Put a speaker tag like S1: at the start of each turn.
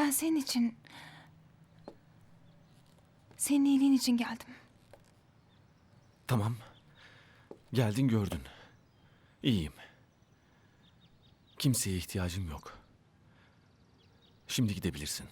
S1: Ben senin için... Senin iyiliğin için geldim.
S2: Tamam. Geldin gördün. İyiyim. Kimseye ihtiyacım yok. Şimdi gidebilirsin.